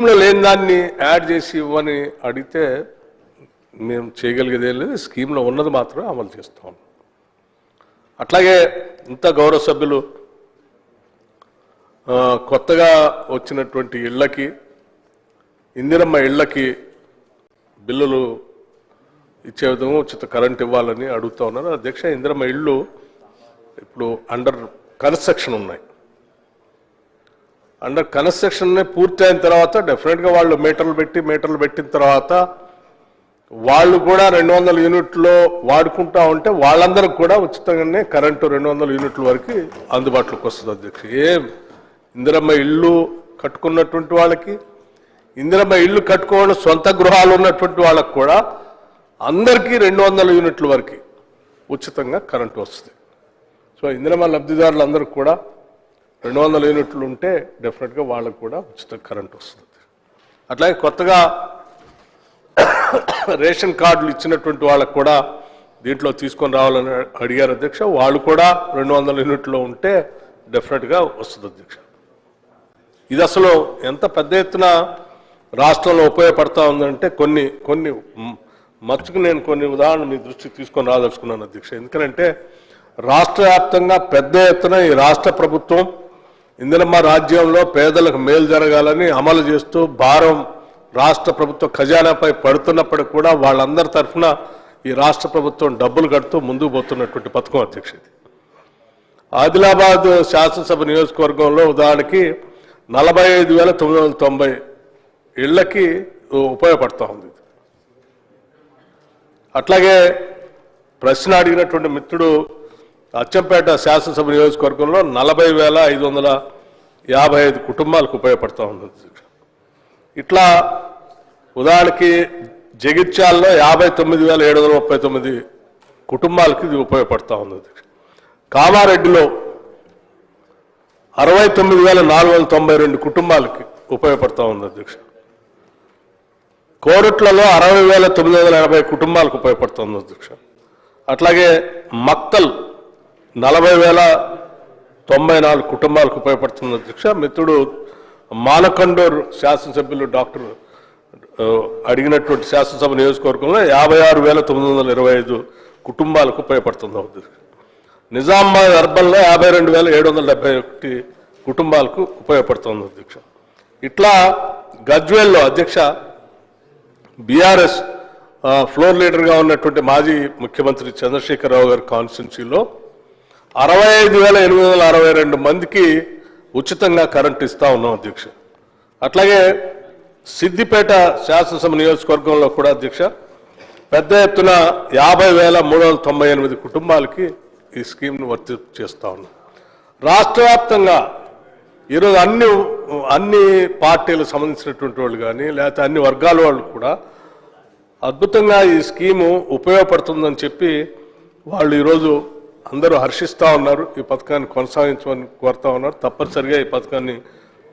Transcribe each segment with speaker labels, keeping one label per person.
Speaker 1: స్కీమ్లో లేని దాన్ని యాడ్ చేసి ఇవ్వని అడిగితే మేము చేయగలిగేదే లేదు. స్కీమ్లో ఉన్నది మాత్రమే అమలు చేస్తాం అట్లాగే ఇంత గౌరవ సభ్యులు కొత్తగా వచ్చినటువంటి ఇళ్ళకి ఇందిరమ్మ ఇళ్ళకి బిల్లులు ఇచ్చే విధంగా ఉచిత కరెంట్ ఇవ్వాలని అడుగుతా ఉన్నారు. అధ్యక్ష ఇందిరమ్మ ఇళ్ళు ఇప్పుడు అండర్ కన్స్ట్రక్షన్ ఉన్నాయి. అండర్ కన్స్ట్రక్షన్ పూర్తి అయిన తర్వాత డెఫినెట్గా వాళ్ళు మీటర్లు పెట్టి మీటర్లు పెట్టిన తర్వాత వాళ్ళు కూడా రెండు వందల యూనిట్లో వాడుకుంటా ఉంటే వాళ్ళందరికి కూడా ఉచితంగానే కరెంటు రెండు వందల యూనిట్ల వరకు అందుబాటులోకి వస్తుంది అధ్యక్ష. ఏం ఇందిరమ్మ ఇల్లు కట్టుకున్నటువంటి వాళ్ళకి ఇందిరమ్మ ఇల్లు కట్టుకోవడం సొంత గృహాలు ఉన్నటువంటి వాళ్ళకి కూడా అందరికీ రెండు వందల యూనిట్ల వరకు ఉచితంగా కరెంటు వస్తుంది. సో ఇందిరమ్మ లబ్ధిదారులందరికి కూడా రెండు వందల యూనిట్లు ఉంటే డెఫినెట్గా వాళ్ళకు కూడా ఉచిత కరెంట్ వస్తుంది. అట్లాగే కొత్తగా రేషన్ కార్డులు ఇచ్చినటువంటి వాళ్ళకు కూడా దీంట్లో తీసుకొని రావాలని అడిగారు అధ్యక్ష. వాళ్ళు కూడా రెండు వందల యూనిట్లో ఉంటే డెఫినెట్గా వస్తుంది అధ్యక్ష. ఇది అసలు ఎంత పెద్ద ఎత్తున రాష్ట్రంలో ఉపయోగపడతా ఉందంటే కొన్ని కొన్ని మచ్చుకు నేను కొన్ని ఉదాహరణ మీ దృష్టికి తీసుకొని రాదలుచుకున్నాను అధ్యక్ష. ఎందుకంటే రాష్ట్ర వ్యాప్తంగా పెద్ద ఎత్తున ఈ రాష్ట్ర ప్రభుత్వం ఇందిరమ్మ రాజ్యంలో పేదలకు మేలు జరగాలని అమలు చేస్తూ భారం రాష్ట్ర ప్రభుత్వ ఖజానాపై పడుతున్నప్పుడు కూడా వాళ్ళందరి తరఫున ఈ రాష్ట్ర ప్రభుత్వం డబ్బులు కడుతూ ముందుకు పోతున్నటువంటి పథకం అధ్యక్ష ఇది ఆదిలాబాద్ శాసనసభ నియోజకవర్గంలో ఉదాహరణకి నలభై ఐదు వేల తొమ్మిది వందల తొంభై ఇళ్ళకి ఉపయోగపడుతూ ఉంది అట్లాగే ప్రశ్న అడిగినటువంటి మిత్రుడు అచ్చంపేట శాసనసభ నియోజకవర్గంలో నలభై వేల ఐదు వందల యాభై ఐదు కుటుంబాలకు ఉపయోగపడతా ఉంది ఇట్లా ఉదాహరణకి జగిత్యాల్లో యాభై తొమ్మిది వేల ఏడు వందల ముప్పై తొమ్మిది కుటుంబాలకి ఇది ఉపయోగపడతా ఉంది కామారెడ్డిలో అరవై తొమ్మిది వేల నాలుగు వందల తొంభై రెండు కుటుంబాలకి ఉపయోగపడతా ఉంది అధ్యక్ష కోరుట్లలో అరవై వేల తొమ్మిది వందల ఎనభై కుటుంబాలకు ఉపయోగపడుతుంది అధ్యక్ష అట్లాగే మక్తల్ నలభై వేల తొంభై నాలుగు కుటుంబాలకు ఉపయోగపడుతుంది అధ్యక్ష మిత్రుడు మాలకండూర్ శాసనసభ్యులు డాక్టర్ అడిగినటువంటి శాసనసభ నియోజకవర్గంలో యాభై ఆరు వేల తొమ్మిది వందల ఇరవై ఐదు కుటుంబాలకు ఉపయోగపడుతుంది అధ్యక్ష నిజామాబాద్ అర్బన్లో యాభై రెండు వేల ఏడు వందల డెబ్బై ఒకటి కుటుంబాలకు ఉపయోగపడుతుంది అధ్యక్ష ఇట్లా గజ్వేల్లో అధ్యక్ష బీఆర్ఎస్ ఫ్లోర్ లీడర్గా ఉన్నటువంటి మాజీ ముఖ్యమంత్రి చంద్రశేఖరరావు గారి కాన్స్టిట్యున్సీలో అరవై ఐదు వేల ఎనిమిది వందల అరవై రెండు మందికి ఉచితంగా కరెంట్ ఇస్తా ఉన్నాం అధ్యక్ష. అట్లాగే సిద్దిపేట శాసనసభ నియోజకవర్గంలో కూడా అధ్యక్ష పెద్ద ఎత్తున యాభై వేల మూడు వందల తొంభై ఎనిమిది కుటుంబాలకి ఈ స్కీమ్ను వర్తి చేస్తా ఉన్నాం. రాష్ట్ర వ్యాప్తంగా ఈరోజు అన్ని అన్ని పార్టీలకు సంబంధించినటువంటి వాళ్ళు కానీ లేకపోతే అన్ని వర్గాల వాళ్ళు కూడా అద్భుతంగా ఈ స్కీము ఉపయోగపడుతుందని చెప్పి వాళ్ళు ఈరోజు అందరూ హర్షిస్తూ ఉన్నారు ఈ పథకాన్ని కొనసాగించమని కోరుతా ఉన్నారు. తప్పనిసరిగా ఈ పథకాన్ని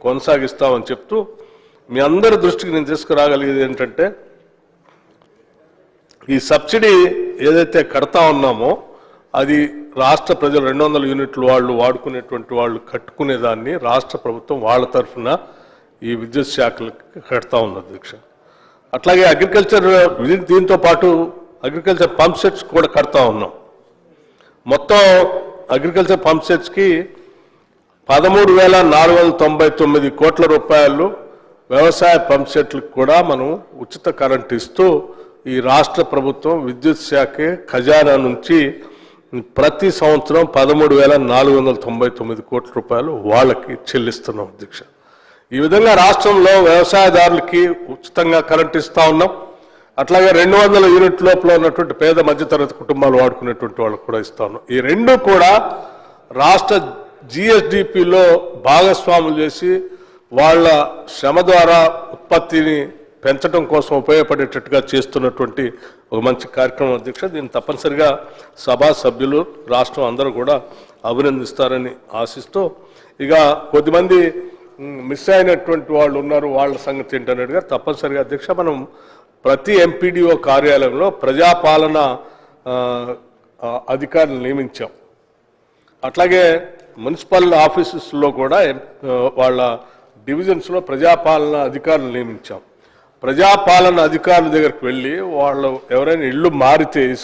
Speaker 1: కొనసాగిస్తామని చెప్తూ మీ అందరి దృష్టికి నేను తీసుకురాగలిగేది ఏంటంటే ఈ సబ్సిడీ ఏదైతే కడతా ఉన్నామో అది రాష్ట్ర ప్రజలు రెండు వందల యూనిట్లు వాళ్ళు వాడుకునేటువంటి వాళ్ళు కట్టుకునేదాన్ని రాష్ట్ర ప్రభుత్వం వాళ్ళ తరఫున ఈ విద్యుత్ శాఖలకు కడతా ఉంది అధ్యక్ష. అట్లాగే అగ్రికల్చర్ దీంతో పాటు అగ్రికల్చర్ పంప్ సెట్స్ కూడా కడతా ఉన్నాం. మొత్తం అగ్రికల్చర్ పంప్ సెట్స్కి పదమూడు వేల నాలుగు వందల తొంభై తొమ్మిది కోట్ల రూపాయలు వ్యవసాయ పంప్ సెట్లకు కూడా మనం ఉచిత కరెంట్ ఇస్తూ ఈ రాష్ట్ర ప్రభుత్వం విద్యుత్ శాఖ ఖజానా నుంచి ప్రతి సంవత్సరం పదమూడు వేల నాలుగు వందల తొంభై తొమ్మిది కోట్ల రూపాయలు వాళ్ళకి చెల్లిస్తున్నాం అధ్యక్ష. ఈ విధంగా రాష్ట్రంలో వ్యవసాయదారులకి ఉచితంగా కరెంట్ ఇస్తూ ఉన్నాం. అట్లాగే రెండు వందల యూనిట్ లోపల ఉన్నటువంటి పేద మధ్యతరగతి కుటుంబాలు వాడుకునేటువంటి వాళ్ళకు కూడా ఇస్తా ఉన్నాం ఈ రెండు కూడా రాష్ట్ర జిఎస్డిపిలో భాగస్వాములు చేసి వాళ్ళ శ్రమ ద్వారా ఉత్పత్తిని పెంచడం కోసం ఉపయోగపడేటట్టుగా చేస్తున్నటువంటి ఒక మంచి కార్యక్రమం అధ్యక్ష. దీన్ని తప్పనిసరిగా సభా సభ్యులు రాష్ట్రం అందరూ కూడా అభినందిస్తారని ఆశిస్తూ ఇక కొద్దిమంది మిస్ అయినటువంటి వాళ్ళు ఉన్నారు. వాళ్ళ సంగతి ఏంటన్నట్టుగా తప్పనిసరిగా అధ్యక్ష మనం ప్రతి ఎంపీడీఓ కార్యాలయంలో ప్రజాపాలన అధికారులు నియమించాం. అట్లాగే మున్సిపల్ ఆఫీసెస్లో కూడా వాళ్ళ డివిజన్స్లో ప్రజాపాలన అధికారులు నియమించాం. ప్రజాపాలన అధికారుల దగ్గరికి వెళ్ళి వాళ్ళు ఎవరైనా ఇళ్ళు మారితే